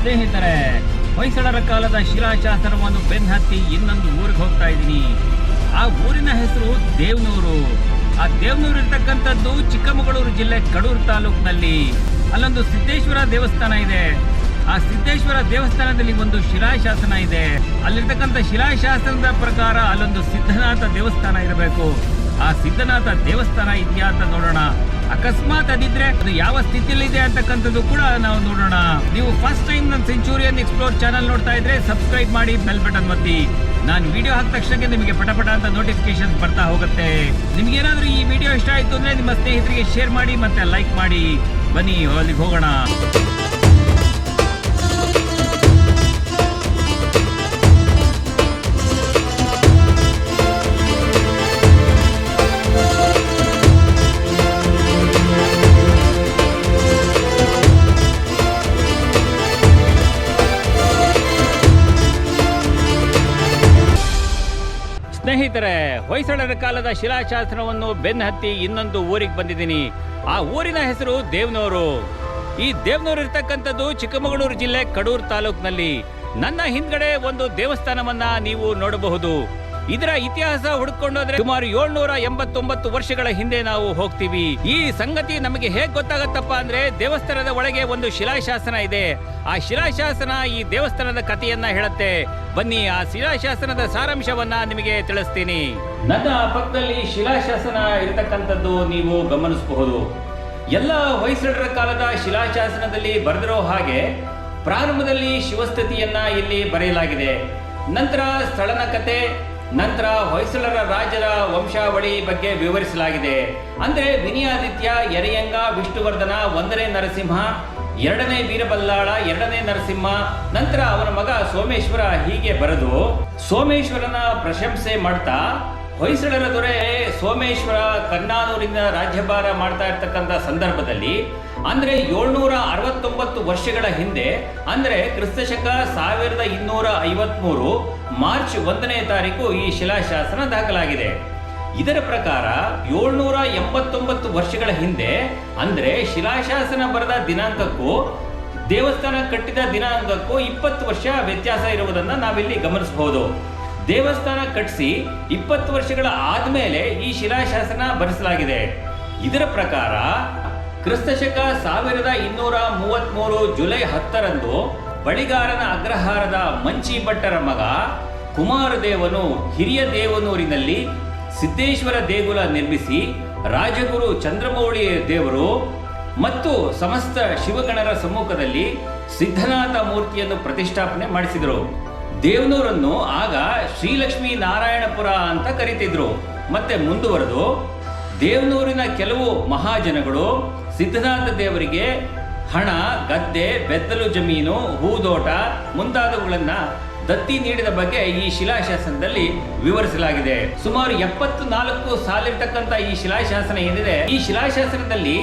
ಸ್ನೇಹಿತರೆ, ಹೊಯ್ಸಳರ ಕಾಲದ ಶಿಲಾಶಾಸನವನ್ನು ಬೆನ್ನತ್ತಿ ಇನ್ನೊಂದು ಊರಿಗೆ ಹೋಗ್ತಾ ಇದ್ದೀನಿ. ಆ ಊರಿನ ಹೆಸರು ದೇವನೂರು. ಆ ದೇವನೂರು ಇರ್ತಕ್ಕಂಥದ್ದು ಚಿಕ್ಕಮಗಳೂರು ಜಿಲ್ಲೆ ಕಡೂರು ತಾಲೂಕಿನಲ್ಲಿ. ಅಲ್ಲೊಂದು ಸಿದ್ದೇಶ್ವರ ದೇವಸ್ಥಾನ ಇದೆ. ಆ ಸಿದ್ದೇಶ್ವರ ದೇವಸ್ಥಾನದಲ್ಲಿ ಒಂದು ಶಿಲಾಶಾಸನ ಇದೆ. ಅಲ್ಲಿರ್ತಕ್ಕಂಥ ಶಿಲಾಶಾಸನದ ಪ್ರಕಾರ ಅಲ್ಲೊಂದು ಸಿದ್ಧನಾಥ ದೇವಸ್ಥಾನ ಇರಬೇಕು. ಆ ಸಿದ್ಧನಾಥ ದೇವಸ್ಥಾನ ಇದೆಯಾ ಅಂತ ನೋಡೋಣ. ಅಕಸ್ಮಾತ್ ಅದಿದ್ರೆ ಅದು ಯಾವ ಸ್ಥಿತಿಯಲ್ಲಿದೆ ಅಂತಕ್ಕಂಥದ್ದು ಕೂಡ ನಾವು ನೋಡೋಣ. ನೀವು ಫಸ್ಟ್ ಟೈಮ್ ನನ್ನ ಸೆಂಚುರಿಯನ್ ಎಕ್ಸ್ಪ್ಲೋರ್ ಚಾನಲ್ ನೋಡ್ತಾ ಇದ್ರೆ ಸಬ್ಸ್ಕ್ರೈಬ್ ಮಾಡಿ ಬೆಲ್ ಬಟನ್ ಒತ್ತಿ. ನಾನು ವಿಡಿಯೋ ಹಾಕಿದ ತಕ್ಷಣಕ್ಕೆ ನಿಮಗೆ ಪಟಪಟ ಅಂತ ನೋಟಿಫಿಕೇಶನ್ ಬರ್ತಾ ಹೋಗುತ್ತೆ. ನಿಮ್ಗೆ ಏನಾದ್ರೂ ಈ ವಿಡಿಯೋ ಇಷ್ಟ ಆಯ್ತು ಅಂದ್ರೆ ನಿಮ್ಮ ಸ್ನೇಹಿತರಿಗೆ ಶೇರ್ ಮಾಡಿ ಮತ್ತೆ ಲೈಕ್ ಮಾಡಿ. ಬನ್ನಿ ಅಲ್ಲಿಗೆ ಹೋಗೋಣ. ಸ್ನೇಹಿತರೆ, ಹೊಯ್ಸಳರ ಕಾಲದ ಶಿಲಾಶಾಸನವನ್ನು ಬೆನ್ನಹತ್ತಿ ಇನ್ನೊಂದು ಊರಿಗೆ ಬಂದಿದ್ದೀನಿ. ಆ ಊರಿನ ಹೆಸರು ದೇವನೂರು. ಈ ದೇವನೂರು ಇರ್ತಕ್ಕಂಥದ್ದು ಚಿಕ್ಕಮಗಳೂರು ಜಿಲ್ಲೆ ಕಡೂರು ತಾಲೂಕಿನಲ್ಲಿ. ನನ್ನ ಹಿಂದ್ಗಡೆ ಒಂದು ದೇವಸ್ಥಾನವನ್ನ ನೀವು ನೋಡಬಹುದು. ಇದರ ಇತಿಹಾಸ ಹುಡುಕೊಂಡೋದ್ರೆ ಸುಮಾರು ಏಳ್ನೂರ ಎಂಬತ್ತೊಂಬತ್ತು ವರ್ಷಗಳ ಹಿಂದೆ ನಾವು ಹೋಗ್ತೀವಿ. ಈ ಸಂಗತಿ ನಮಗೆ ಹೇಗ್ ಗೊತ್ತಾಗತ್ತಪ್ಪ ಅಂದ್ರೆ ದೇವಸ್ಥಾನದ ಒಳಗೆ ಒಂದು ಶಿಲಾಶಾಸನ ಇದೆ. ಆ ಶಿಲಾಶಾಸನ ಈ ದೇವಸ್ಥಾನದ ಕಥೆಯನ್ನ ಹೇಳುತ್ತೆ. ಬನ್ನಿ, ಆ ಶಿಲಾಶಾಸನದ ಸಾರಾಂಶವನ್ನ ನಿಮಗೆ ತಿಳಿಸ್ತೀನಿ. ನನ್ನ ಪಕ್ಕದಲ್ಲಿ ಶಿಲಾಶಾಸನ ಇರತಕ್ಕಂಥದ್ದು ನೀವು ಗಮನಿಸಬಹುದು. ಎಲ್ಲ ಹೊಯ್ಸಳರ ಕಾಲದ ಶಿಲಾಶಾಸನದಲ್ಲಿ ಬರೆದಿರೋ ಹಾಗೆ ಪ್ರಾರಂಭದಲ್ಲಿ ಶಿವಸ್ಥಿತಿಯನ್ನ ಇಲ್ಲಿ ಬರೆಯಲಾಗಿದೆ. ನಂತರ ಸ್ಥಳನ ಕತೆ ನಂತರ ಹೊಯ್ಸಳರ ರಾಜರ ವಂಶಾವಳಿ ಬಗ್ಗೆ ವಿವರಿಸಲಾಗಿದೆ. ಅಂದರೆ ವಿನಿಯಾದಿತ್ಯ, ಎರೆಯಂಗ, ವಿಷ್ಣುವರ್ಧನ, ಒಂದನೇ ನರಸಿಂಹ, ಎರಡನೇ ವೀರಬಲ್ಲಾಳ, ಎರಡನೇ ನರಸಿಂಹ, ನಂತರ ಅವನ ಮಗ ಸೋಮೇಶ್ವರ ಹೀಗೆ ಬರೆದು ಸೋಮೇಶ್ವರನ ಪ್ರಶಂಸೆ ಮಾಡ್ತಾ ಹೊಯ್ಸಳರ ದೊರೆ ಸೋಮೇಶ್ವರ ಕನ್ನಾನೂರಿನ ರಾಜ್ಯಭಾರ ಮಾಡ್ತಾ ಇರ್ತಕ್ಕಂಥ ಸಂದರ್ಭದಲ್ಲಿ ಅಂದ್ರೆ ಏಳ್ನೂರ ಅರವತ್ತೊಂಬತ್ತು ವರ್ಷಗಳ ಹಿಂದೆ, ಅಂದ್ರೆ ಕ್ರಿಸ್ತಶಕ ಸಾವಿರದ ಇನ್ನೂರ ಐವತ್ಮೂರು ಮಾರ್ಚ್ ಒಂದನೇ ತಾರೀಕು ಈ ಶಿಲಾಶಾಸನ ದಾಖಲಾಗಿದೆ. ಇದರ ಪ್ರಕಾರ ಏಳ್ನೂರ ಎಂಬತ್ತೊಂಬತ್ತು ವರ್ಷಗಳ ಹಿಂದೆ, ಅಂದ್ರೆ ಶಿಲಾಶಾಸನ ಬರೆದ ದಿನಾಂಕಕ್ಕೂ, ದೇವಸ್ಥಾನ ಕಟ್ಟಿದ ದಿನಾಂಕಕ್ಕೂ ಇಪ್ಪತ್ತು ವರ್ಷ ವ್ಯತ್ಯಾಸ ಇರುವುದನ್ನು ನಾವಿಲ್ಲಿ ಗಮನಿಸಬಹುದು. ದೇವಸ್ಥಾನ ಕಟ್ಟಿಸಿ ಇಪ್ಪತ್ತು ವರ್ಷಗಳ ಆದ್ಮೇಲೆ ಈ ಶಿಲಾಶಾಸನ ಬರೆಸಲಾಗಿದೆ. ಇದರ ಪ್ರಕಾರ ಕ್ರಿಸ್ತಶಕ ಸಾವಿರದ ಇನ್ನೂರ ಮೂವತ್ಮೂರು ಜುಲೈ ಹತ್ತರಂದು ಬಳಿಗಾರನ ಅಗ್ರಹಾರದ ಮಂಚಿ ಭಟ್ಟರ ಮಗ ಕುಮಾರದೇವನು ಹಿರಿಯ ದೇವನೂರಿನಲ್ಲಿ ಸಿದ್ದೇಶ್ವರ ದೇಗುಲ ನಿರ್ಮಿಸಿ ರಾಜಗುರು ಚಂದ್ರಮೌಳಿ ದೇವರು ಮತ್ತು ಸಮಸ್ತ ಶಿವಗಣರ ಸಮ್ಮುಖದಲ್ಲಿ ಸಿದ್ಧನಾಥ ಮೂರ್ತಿಯನ್ನು ಪ್ರತಿಷ್ಠಾಪನೆ ಮಾಡಿಸಿದರು. ದೇವನೂರನ್ನು ಆಗ ಶ್ರೀಲಕ್ಷ್ಮೀ ನಾರಾಯಣಪುರ ಅಂತ ಕರೀತಿದ್ರು. ಮತ್ತೆ ಮುಂದುವರೆದು ದೇವನೂರಿನ ಕೆಲವು ಮಹಾಜನಗಳು ಸಿದ್ಧನಾಥ ದೇವರಿಗೆ ಹಣ, ಗದ್ದೆ, ಬೆತ್ತಲು ಜಮೀನು, ಹೂದೋಟ ಮುಂತಾದವುಗಳನ್ನ ದತ್ತಿ ನೀಡಿದ ಬಗ್ಗೆ ಈ ಶಿಲಾಶಾಸನದಲ್ಲಿ ವಿವರಿಸಲಾಗಿದೆ. ಸುಮಾರು ಎಪ್ಪತ್ತು ನಾಲ್ಕು ಸಾಲಿರ್ತಕ್ಕಂಥ ಈ ಶಿಲಾಶಾಸನ ಏನಿದೆ? ಈ ಶಿಲಾಶಾಸನದಲ್ಲಿ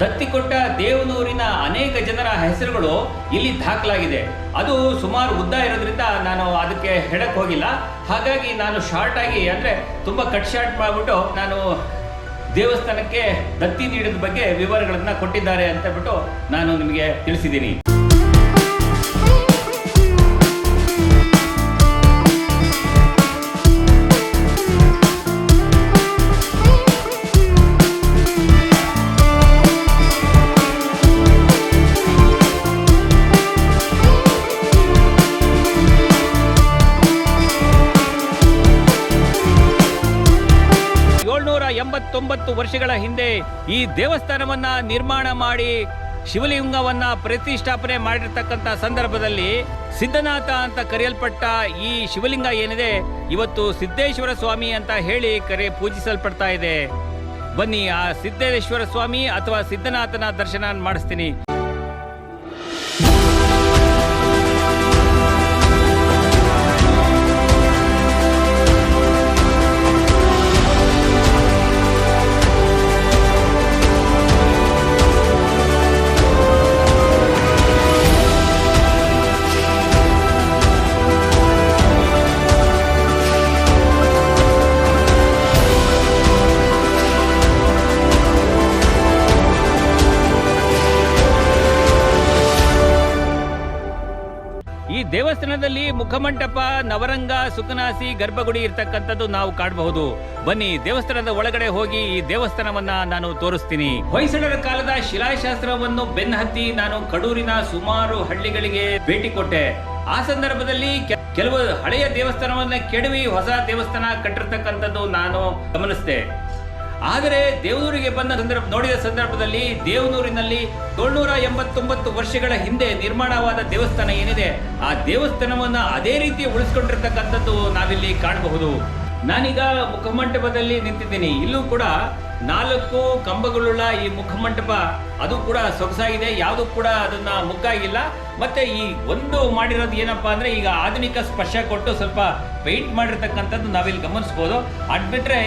ದತ್ತಿ ಕೊಟ್ಟ ದೇವನೂರಿನ ಅನೇಕ ಜನರ ಹೆಸರುಗಳು ಇಲ್ಲಿ ದಾಖಲಾಗಿದೆ. ಅದು ಸುಮಾರು ಉದ್ದ ಇರೋದ್ರಿಂದ ನಾನು ಅದಕ್ಕೆ ಹೇಳಕ್ ಹೋಗಿಲ್ಲ. ಹಾಗಾಗಿ ನಾನು ಶಾರ್ಟ್ ಆಗಿ ಅಂದ್ರೆ ತುಂಬಾ ಕಟ್ ಶಾರ್ಟ್ ಮಾಡಿಬಿಟ್ಟು ನಾನು ದೇವಸ್ಥಾನಕ್ಕೆ ದತ್ತಿ ನೀಡಿದ ಬಗ್ಗೆ ವಿವರಗಳನ್ನ ಕೊಟ್ಟಿದ್ದಾರೆ ಅಂತ ಬಿಟ್ಟು ನಾನು ನಿಮಗೆ ತಿಳಿಸಿದ್ದೀನಿ. ಎಂಬತ್ತೊಂಬತ್ತು ವರ್ಷಗಳ ಹಿಂದೆ ಈ ದೇವಸ್ಥಾನವನ್ನ ನಿರ್ಮಾಣ ಮಾಡಿ ಶಿವಲಿಂಗವನ್ನ ಪ್ರತಿಷ್ಠಾಪನೆ ಮಾಡಿರ್ತಕ್ಕಂಥ ಸಂದರ್ಭದಲ್ಲಿ ಸಿದ್ಧನಾಥ ಅಂತ ಕರೆಯಲ್ಪಟ್ಟ ಈ ಶಿವಲಿಂಗ ಏನಿದೆ, ಇವತ್ತು ಸಿದ್ದೇಶ್ವರ ಸ್ವಾಮಿ ಅಂತ ಹೇಳಿ ಕರೆ ಪೂಜಿಸಲ್ಪಡ್ತಾ ಇದೆ. ಬನ್ನಿ, ಆ ಸಿದ್ದೇಶ್ವರ ಸ್ವಾಮಿ ಅಥವಾ ಸಿದ್ಧನಾಥನ ದರ್ಶನ ಮಾಡಿಸ್ತೀನಿ. ದೇವಸ್ಥಾನದಲ್ಲಿ ಮುಖಮಂಟಪ, ನವರಂಗ ಸುಖನಾಸಿ ಗರ್ಭಗುಡಿ ಇರ್ತಕ್ಕಂಥದ್ದು ನಾವು ಕಾಣಬಹುದು. ಬನ್ನಿ ದೇವಸ್ಥಾನದ ಒಳಗಡೆ ಹೋಗಿ ಈ ದೇವಸ್ಥಾನವನ್ನ ನಾನು ತೋರಿಸ್ತೀನಿ. ಹೊಯ್ಸಳರ ಕಾಲದ ಶಿಲಾಶಾಸ್ತ್ರವನ್ನು ಬೆನ್ನಹತ್ತಿ ನಾನು ಕಡೂರಿನ ಸುಮಾರು ಹಳ್ಳಿಗಳಿಗೆ ಭೇಟಿ ಕೊಟ್ಟೆ. ಆ ಸಂದರ್ಭದಲ್ಲಿ ಕೆಲವು ಹಳೆಯ ದೇವಸ್ಥಾನವನ್ನ ಕೆಡವಿ ಹೊಸ ದೇವಸ್ಥಾನ ಕಟ್ಟಿರ್ತಕ್ಕಂಥದ್ದು ನಾನು ಗಮನಿಸಿದೆ. ಆದರೆ ದೇವನೂರಿಗೆ ಬಂದ ಸಂದರ್ಭ, ನೋಡಿದ ಸಂದರ್ಭದಲ್ಲಿ ದೇವನೂರಿನಲ್ಲಿ ಏಳ್ನೂರ ಎಂಬತ್ತೊಂಬತ್ತು ವರ್ಷಗಳ ಹಿಂದೆ ನಿರ್ಮಾಣವಾದ ದೇವಸ್ಥಾನ ಏನಿದೆ, ಆ ದೇವಸ್ಥಾನವನ್ನು ಅದೇ ರೀತಿ ಉಳಿಸ್ಕೊಂಡಿರ್ತಕ್ಕಂಥದ್ದು ನಾವಿಲ್ಲಿ ಕಾಣಬಹುದು. ನಾನೀಗ ಮುಖಮಂಟಪದಲ್ಲಿ ನಿಂತಿದ್ದೀನಿ. ಇಲ್ಲೂ ಕೂಡ ನಾಲ್ಕು ಕಂಬಗಳುಳ್ಳ ಈ ಮುಖಮಂಟಪ, ಅದು ಕೂಡ ಸೊಗಸಾಗಿದೆ. ಯಾವುದು ಕೂಡ ಅದನ್ನ ಮುಗ್ಗಾಗಿಲ್ಲ ಮತ್ತೆ ಈ ಒಂದು ಮಾಡಿರೋದು ಏನಪ್ಪಾ ಅಂದ್ರೆ, ಈಗ ಆಧುನಿಕ ಸ್ಪರ್ಶ ಕೊಟ್ಟು ಸ್ವಲ್ಪ ಪೇಂಟ್ ಮಾಡಿರ್ತಕ್ಕಂಥದ್ದು ನಾವಿಲ್ಲಿ ಗಮನಿಸ್ಬೋದು. ಅದ್ ಬಿಟ್ರೆ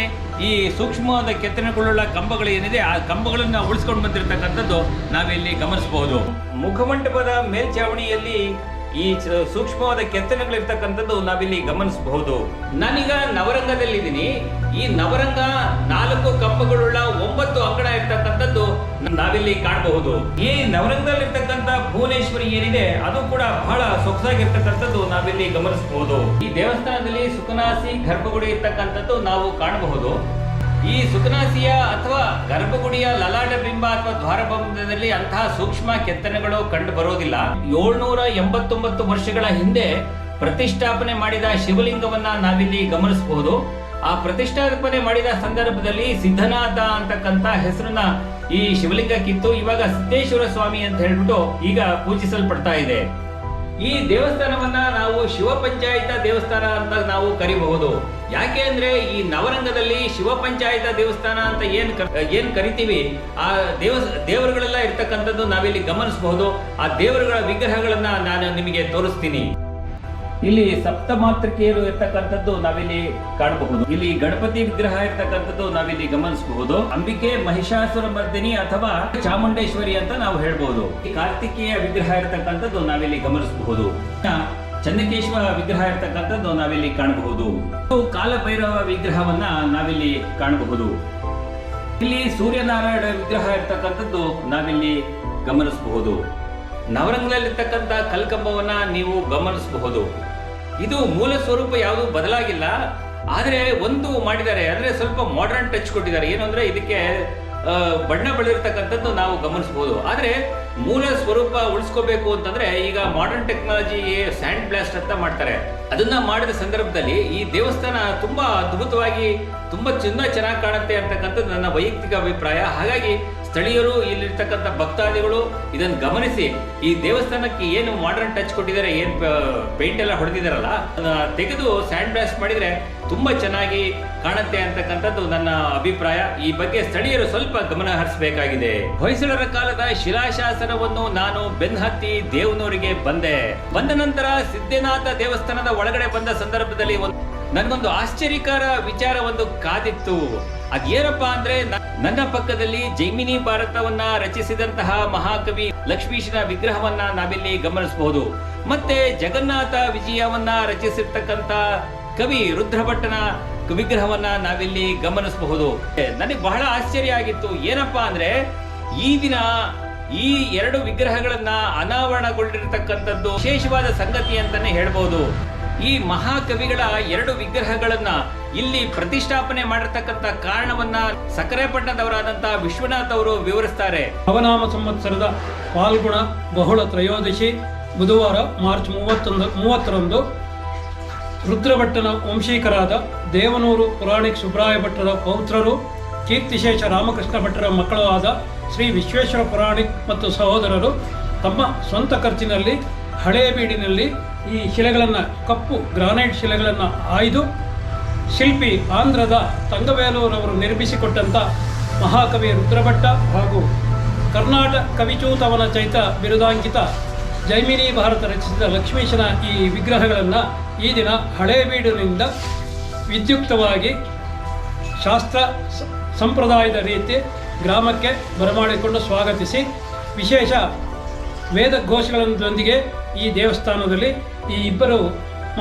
ಈ ಸೂಕ್ಷ್ಮವಾದ ಕೆತ್ತನೆಗಳುಳ್ಳ ಕಂಬಗಳು ಏನಿದೆ, ಆ ಕಂಬಗಳನ್ನ ಉಳಿಸ್ಕೊಂಡು ಬಂದಿರತಕ್ಕಂಥದ್ದು ನಾವಿಲ್ಲಿ ಗಮನಿಸಬಹುದು ಮುಖಮಂಟಪದ ಮೇಲ್ಛಾವಣಿಯಲ್ಲಿ ಈ ಸೂಕ್ಷ್ಮವಾದ ಕೆತ್ತನೆಗಳಿರ್ತಕ್ಕಂಥದ್ದು ನಾವಿಲ್ಲಿ ಗಮನಿಸಬಹುದು. ನಾನೀಗ ನವರಂಗದಲ್ಲಿದ್ದೀನಿ. ಈ ನವರಂಗ ನಾಲ್ಕು ಕಂಬಗಳುಳ್ಳ ಒಂಬತ್ತು ಅಂಗಣ ಇರ್ತಕ್ಕಂಥದ್ದು ನಾವಿಲ್ಲಿ ಕಾಣಬಹುದು. ಈ ನವರಂಗದಲ್ಲಿರ್ತಕ್ಕಂಥ ಭುವನೇಶ್ವರಿ ಏನಿದೆ ಅದು ಕೂಡ ಬಹಳ ಸೊಗಸಾಗಿರ್ತಕ್ಕಂಥದ್ದು ನಾವಿಲ್ಲಿ ಗಮನಿಸಬಹುದು. ಈ ದೇವಸ್ಥಾನದಲ್ಲಿ ಸುಖನಾಸಿ ಗರ್ಭಗುಡಿ ಇರ್ತಕ್ಕಂಥದ್ದು ನಾವು ಕಾಣಬಹುದು. ಈ ಸುಖನಾಸಿಯ ಅಥವಾ ಗರ್ಭಗುಡಿಯ ಲಲಾಟ ಬಿಂಬ ಅಥವಾ ದ್ವಾರಬಂಧದಲ್ಲಿ ಅಂತಹ ಸೂಕ್ಷ್ಮ ಕೆತ್ತನೆಗಳು ಕಂಡು ಬರೋದಿಲ್ಲ. ಏಳ್ನೂರ ಎಂಬತ್ತೊಂಬತ್ತು ವರ್ಷಗಳ ಹಿಂದೆ ಪ್ರತಿಷ್ಠಾಪನೆ ಮಾಡಿದ ಶಿವಲಿಂಗವನ್ನ ನಾವಿಲ್ಲಿ ಗಮನಿಸಬಹುದು. ಆ ಪ್ರತಿಷ್ಠಾಪನೆ ಮಾಡಿದ ಸಂದರ್ಭದಲ್ಲಿ ಸಿದ್ಧನಾಥ ಅಂತಕ್ಕಂತ ಹೆಸರನ್ನ ಈ ಶಿವಲಿಂಗಕ್ಕಿತ್ತು ಇವಾಗ ಸಿದ್ದೇಶ್ವರ ಸ್ವಾಮಿ ಅಂತ ಹೇಳ್ಬಿಟ್ಟು ಈಗ ಪೂಜಿಸಲ್ಪಡ್ತಾ ಇದೆ. ಈ ದೇವಸ್ಥಾನವನ್ನ ನಾವು ಶಿವ ಪಂಚಾಯತ ದೇವಸ್ಥಾನ ಅಂತ ನಾವು ಕರಿಬಹುದು. ಯಾಕೆ ಅಂದ್ರೆ ಈ ನವರಂಗದಲ್ಲಿ ಶಿವ ಪಂಚಾಯತ ದೇವಸ್ಥಾನ ಅಂತ ಏನ್ ಏನ್ ಕರಿತೀವಿ, ಆ ದೇವ ದೇವರುಗಳೆಲ್ಲ ಇರ್ತಕ್ಕಂಥದ್ದು ನಾವಿಲ್ಲಿ ಗಮನಿಸಬಹುದು. ಆ ದೇವರುಗಳ ವಿಗ್ರಹಗಳನ್ನ ನಾನು ನಿಮಗೆ ತೋರಿಸ್ತೀನಿ. ಇಲ್ಲಿ ಸಪ್ತ ಮಾತೃಕೆಯರು ಇರ್ತಕ್ಕಂಥದ್ದು ನಾವಿಲ್ಲಿ ಕಾಣಬಹುದು. ಇಲ್ಲಿ ಗಣಪತಿ ವಿಗ್ರಹ ಇರ್ತಕ್ಕಂಥದ್ದು ನಾವಿಲ್ಲಿ ಗಮನಿಸಬಹುದು. ಅಂಬಿಕೆ, ಮಹಿಷಾಸುರ ಮರ್ದಿನಿ ಅಥವಾ ಚಾಮುಂಡೇಶ್ವರಿ ಅಂತ ನಾವು ಹೇಳ್ಬಹುದು. ಕಾರ್ತಿಕೇಯ ವಿಗ್ರಹ ಇರ್ತಕ್ಕಂಥದ್ದು ನಾವಿಲ್ಲಿ ಗಮನಿಸಬಹುದು. ಚನ್ನಕೇಶ್ವರ ವಿಗ್ರಹ ಇರ್ತಕ್ಕಂಥದ್ದು ನಾವಿಲ್ಲಿ ಕಾಣಬಹುದು. ಕಾಲಭೈರವ ವಿಗ್ರಹವನ್ನ ನಾವಿಲ್ಲಿ ಕಾಣಬಹುದು. ಇಲ್ಲಿ ಸೂರ್ಯನಾರಾಯಣ ವಿಗ್ರಹ ಇರ್ತಕ್ಕಂಥದ್ದು ನಾವಿಲ್ಲಿ ಗಮನಿಸಬಹುದು. ನವರಂಗದಲ್ಲಿರ್ತಕ್ಕಂಥ ಕಲ್ಕಂಬವನ್ನ ನೀವು ಗಮನಿಸಬಹುದು. ಇದು ಮೂಲ ಸ್ವರೂಪ ಯಾವುದು ಬದಲಾಗಿಲ್ಲ. ಆದರೆ ಒಂದು ಮಾಡಿದ್ದಾರೆ ಅಂದ್ರೆ ಸ್ವಲ್ಪ ಮಾಡರ್ನ್ ಟಚ್ ಕೊಟ್ಟಿದ್ದಾರೆ. ಏನು ಅಂದ್ರೆ ಇದಕ್ಕೆ ಬಣ್ಣ ಬೆಳೆದಿರ್ತಕ್ಕಂಥದ್ದು ನಾವು ಗಮನಿಸಬಹುದು ಆದರೆ ಮೂಲ ಸ್ವರೂಪ ಉಳಿಸ್ಕೋಬೇಕು ಅಂತಂದ್ರೆ ಈಗ ಮಾಡರ್ನ್ ಟೆಕ್ನಾಲಜಿ ಸ್ಯಾಂಡ್ ಬ್ಲಾಸ್ಟ್ ಅಂತ ಮಾಡ್ತಾರೆ. ಅದನ್ನ ಮಾಡಿದ ಸಂದರ್ಭದಲ್ಲಿ ಈ ದೇವಸ್ಥಾನ ತುಂಬಾ ಅದ್ಭುತವಾಗಿ ತುಂಬಾ ಚಿನ್ನ ಚೆನ್ನಾಗಿ ಕಾಣುತ್ತೆ ಅಂತಕ್ಕಂಥದ್ದು ನನ್ನ ವೈಯಕ್ತಿಕ ಅಭಿಪ್ರಾಯ. ಹಾಗಾಗಿ ಸ್ಥಳೀಯರು ಇಲ್ಲಿರ್ತಕ್ಕಂಥ ಭಕ್ತಾದಿಗಳು ಇದನ್ನು ಗಮನಿಸಿ, ಈ ದೇವಸ್ಥಾನಕ್ಕೆ ಏನು ಮಾಡರ್ನ್ ಟಚ್ ಕೊಟ್ಟಿದ್ದಾರೆ, ಏನು ಪೇಂಟ್ ಎಲ್ಲ ಹೊಡೆದಿದ್ದಾರಲ್ಲ ತೆಗೆದು ಸ್ಯಾಂಡ್ ಬ್ಲಾಸ್ಟ್ ಮಾಡಿದ್ರೆ ತುಂಬಾ ಚೆನ್ನಾಗಿ ಕಾಣುತ್ತೆ ಅಂತಕ್ಕಂಥದ್ದು ನನ್ನ ಅಭಿಪ್ರಾಯ. ಈ ಬಗ್ಗೆ ಸ್ಥಳೀಯರು ಸ್ವಲ್ಪ ಗಮನ ಹರಿಸಬೇಕಾಗಿದೆ. ಹೊಯ್ಸಳರ ಕಾಲದ ಶಿಲಾಶಾಸನವನ್ನು ನಾನು ಬೆನ್ಹತ್ತಿ ದೇವನೂರಿಗೆ ಬಂದೆ. ಬಂದ ನಂತರ ಸಿದ್ಧನಾಥ ದೇವಸ್ಥಾನದ ಒಳಗಡೆ ಬಂದ ಸಂದರ್ಭದಲ್ಲಿ ಒಂದು ನನಗೊಂದು ಆಶ್ಚರ್ಯಕರ ವಿಚಾರ ಒಂದು ಕಾದಿತ್ತು. ಅದೇನಪ್ಪಾ ಅಂದ್ರೆ ನನ್ನ ಪಕ್ಕದಲ್ಲಿ ಜೈಮಿನಿ ಭಾರತವನ್ನ ರಚಿಸಿದಂತಹ ಮಹಾಕವಿ ಲಕ್ಷ್ಮೀಶನ ವಿಗ್ರಹವನ್ನ ನಾವಿಲ್ಲಿ ಗಮನಿಸಬಹುದು ಮತ್ತೆ ಜಗನ್ನಾಥ ವಿಜಯವನ್ನ ರಚಿಸಿರ್ತಕ್ಕಂತ ಕವಿ ರುದ್ರಭಟ್ಟನ ವಿಗ್ರಹವನ್ನ ನಾವಿಲ್ಲಿ ಗಮನಿಸಬಹುದು. ನನಗೆ ಬಹಳ ಆಶ್ಚರ್ಯ ಆಗಿತ್ತು. ಏನಪ್ಪಾ ಅಂದ್ರೆ, ಈ ದಿನ ಈ ಎರಡು ವಿಗ್ರಹಗಳನ್ನ ಅನಾವರಣಗೊಂಡಿರತಕ್ಕಂಥದ್ದು ವಿಶೇಷವಾದ ಸಂಗತಿ ಅಂತಾನೆ ಹೇಳ್ಬೋದು. ಈ ಮಹಾಕವಿಗಳ ಎರಡು ವಿಗ್ರಹಗಳನ್ನ ಇಲ್ಲಿ ಪ್ರತಿಷ್ಠಾಪನೆ ಮಾಡಿರ್ತಕ್ಕಂಥ ಕಾರಣವನ್ನ ಸಕ್ಕರೆಪಟ್ಟಣದವರಾದಂತಹ ವಿಶ್ವನಾಥ್ ಅವರು ವಿವರಿಸ್ತಾರೆ. ನವನಾಮ ಸಂವತ್ಸರದ ಪಾಲ್ಗುಣ ಬಹುಳ ತ್ರಯೋದಶಿ ಬುಧವಾರ ಮಾರ್ಚ್ ಮೂವತ್ತೊಂದು, ಮೂವತ್ತರಂದು ರುದ್ರಭಟ್ಟನ ವಂಶೀಕರಾದ ದೇವನೂರು ಪುರಾಣಿಕ್ ಸುಬ್ರಾಯ ಭಟ್ಟರ ಪೌತ್ರರು, ಕೀರ್ತಿಶೇಷ ರಾಮಕೃಷ್ಣ ಭಟ್ಟರ ಮಕ್ಕಳು ಆದ ಶ್ರೀ ವಿಶ್ವೇಶ್ವರ ಪುರಾಣಿಕ್ ಮತ್ತು ಸಹೋದರರು ತಮ್ಮ ಸ್ವಂತ ಖರ್ಚಿನಲ್ಲಿ ಹಳೆಯ ಬೀಡಿನಲ್ಲಿ ಈ ಶಿಲೆಗಳನ್ನು, ಕಪ್ಪು ಗ್ರಾನೈಟ್ ಶಿಲೆಗಳನ್ನು ಆಯ್ದು ಶಿಲ್ಪಿ ಆಂಧ್ರದ ತಂಗವೇಲೂರವರು ನಿರ್ಮಿಸಿಕೊಟ್ಟಂಥ ಮಹಾಕವಿ ರುದ್ರಭಟ್ಟ ಹಾಗೂ ಕರ್ನಾಟಕ ಕವಿಚೂತವನ ಚೈತ ಬಿರುದಾಂಕಿತ ಜೈಮಿನಿ ಭಾರತ ರಚಿಸಿದ ಲಕ್ಷ್ಮೀಶನ ಈ ವಿಗ್ರಹಗಳನ್ನು ಈ ದಿನ ಹಳೇಬೀಡಿನಿಂದ ವಿದ್ಯುಕ್ತವಾಗಿ ಶಾಸ್ತ್ರ ಸಂಪ್ರದಾಯದ ರೀತಿ ಗ್ರಾಮಕ್ಕೆ ಬರಮಾಡಿಕೊಂಡು ಸ್ವಾಗತಿಸಿ. ವಿಶೇಷ ವೇದ ಘೋಷಗಳೊಂದಿಗೆ ಈ ದೇವಸ್ಥಾನದಲ್ಲಿ ಈ ಇಬ್ಬರು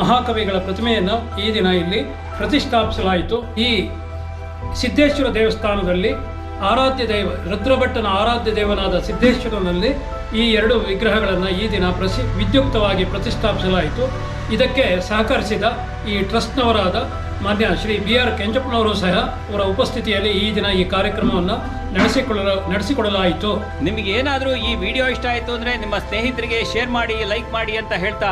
ಮಹಾಕವಿಗಳ ಪ್ರತಿಮೆಯನ್ನು ಈ ದಿನ ಇಲ್ಲಿ ಪ್ರತಿಷ್ಠಾಪಿಸಲಾಯಿತು. ಈ ಸಿದ್ದೇಶ್ವರ ದೇವಸ್ಥಾನದಲ್ಲಿ ಆರಾಧ್ಯ ದೇವ, ರುದ್ರಭಟ್ಟನ ಆರಾಧ್ಯ ದೇವನಾದ ಸಿದ್ದೇಶ್ವರನಲ್ಲಿ ಈ ಎರಡು ವಿಗ್ರಹಗಳನ್ನು ಈ ದಿನ ಪ್ರಸಿ, ವಿದ್ಯುಕ್ತವಾಗಿ ಪ್ರತಿಷ್ಠಾಪಿಸಲಾಯಿತು. ಇದಕ್ಕೆ ಸಹಕರಿಸಿದ ಈ ಟ್ರಸ್ಟ್ನವರಾದ ಮಾನ್ಯ ಶ್ರೀ ಬಿ ಆರ್ ಕೆಂಚಪ್ಪನವರು ಸಹ ಅವರ ಉಪಸ್ಥಿತಿಯಲ್ಲಿ ಈ ದಿನ ಈ ಕಾರ್ಯಕ್ರಮವನ್ನು ನಡೆಸಿಕೊಳ್ಳಲು ನಡೆಸಿಕೊಡಲಾಯಿತು. ನಿಮಗೆ ಏನಾದರೂ ಈ ವಿಡಿಯೋ ಇಷ್ಟ ಆಯಿತು ಅಂದರೆ ನಿಮ್ಮ ಸ್ನೇಹಿತರಿಗೆ ಶೇರ್ ಮಾಡಿ, ಲೈಕ್ ಮಾಡಿ ಅಂತ ಹೇಳ್ತಾ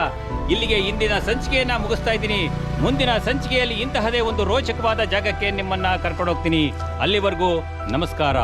ಇಲ್ಲಿಗೆ ಇಂದಿನ ಸಂಚಿಕೆಯನ್ನ ಮುಗಿಸ್ತಾ ಇದ್ದೀನಿ. ಮುಂದಿನ ಸಂಚಿಕೆಯಲ್ಲಿ ಇಂತಹದೇ ಒಂದು ರೋಚಕವಾದ ಜಾಗಕ್ಕೆ ನಿಮ್ಮನ್ನ ಕರ್ಕೊಂಡೋಗ್ತೀನಿ ಅಲ್ಲಿವರೆಗೂ ನಮಸ್ಕಾರ.